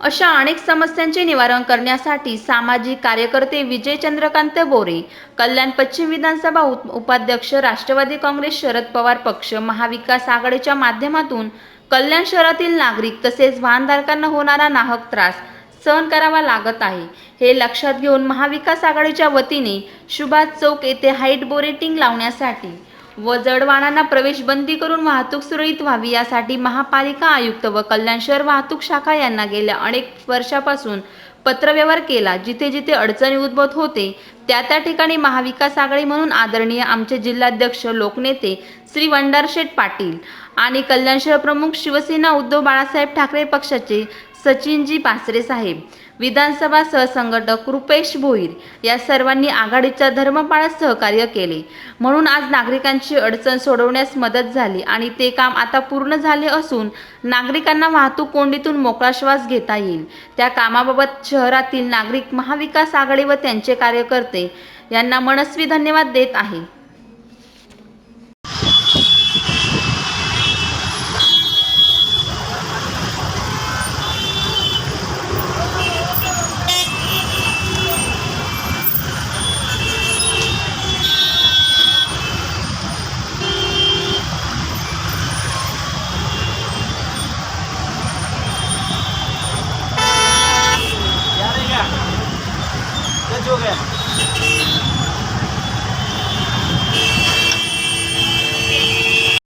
अशा अनेक समस्यांचे निवारण करण्यासाठी सामाजिक कार्यकर्ते विजय चंद्रकांत बोरे कल्याण पश्चिम विधानसभा उप- उपाध्यक्ष राष्ट्रवादी काँग्रेस शरद पवार पक्ष महाविकास आघाडीच्या माध्यमातून कल्याण शहरातील नागरिक तसेच वाहनधारकांना होणारा नाहक त्रास सहन करावा लागत आहे. हे लक्षात घेऊन महाविकास आघाडीच्या वतीने सुभाष चौक येथे हाईट बोरेटिंग लावण्यासाठी व जडवाणांना प्रवेश बंदी करून वाहतूक सुरळीत व्हावी यासाठी महापालिका आयुक्त व कल्याण शहर वाहतूक शाखा यांना गेल्या अनेक वर्षापासून पत्रव्यवहार केला. जिथे जिथे अडचणी उद्भवत होते त्या त्या ठिकाणी महाविकास आघाडी म्हणून आदरणीय आमचे जिल्हाध्यक्ष लोकनेते श्री वंडारशेठ पाटील आणि कल्याण शहर प्रमुख शिवसेना उद्धव बाळासाहेब ठाकरे पक्षाचे सचिनजी पासरे साहेब विधानसभा सहसंघटक रुपेश भोईर या सर्वांनी आघाडीच्या धर्मपाळात सहकार्य केले. म्हणून आज नागरिकांची अडचण सोडवण्यास मदत झाली आणि ते काम आता पूर्ण झाले असून नागरिकांना वाहतूक कोंडीतून मोकळा श्वास घेता येईल. त्या कामाबाबत शहरातील नागरिक महाविकास आघाडी व त्यांचे कार्यकर्ते यांना मनस्वी धन्यवाद देत आहे.